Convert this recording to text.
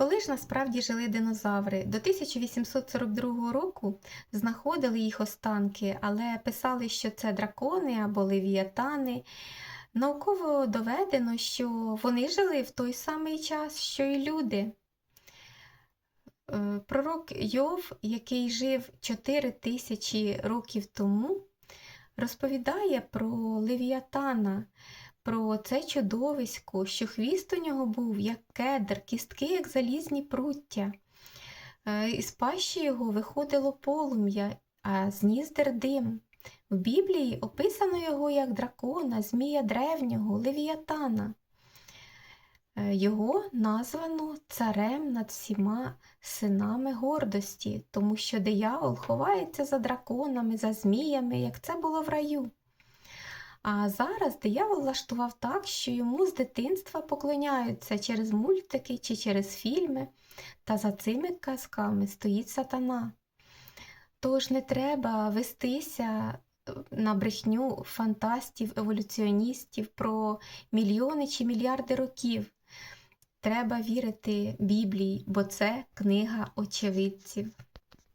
Коли ж насправді жили динозаври? До 1842 року знаходили їх останки, але писали, що це дракони або левіатани. Науково доведено, що вони жили в той самий час, що й люди. Е, Пророк Йов, який жив 4 тисячі років тому, розповідає про Левіатана, про це чудовисько, що хвіст у нього був, як кедр, кістки, як залізні пруття. Е, Із пащі його виходило полум'я, а з ніздер дим. В Біблії описано його як дракона, змія древнього, Левіатана. Е, Його названо царем над всіма синами гордості, тому що диявол ховається за драконами, за зміями, як це було в раю. А зараз диявол влаштував так, що йому з дитинства поклоняються через мультики чи через фільми, та за цими казками стоїть сатана. Тож не треба вестися е, на брехню фантастів, еволюціоністів про мільйони чи мільярди років. Треба вірити Біблії, бо це книга очевидців.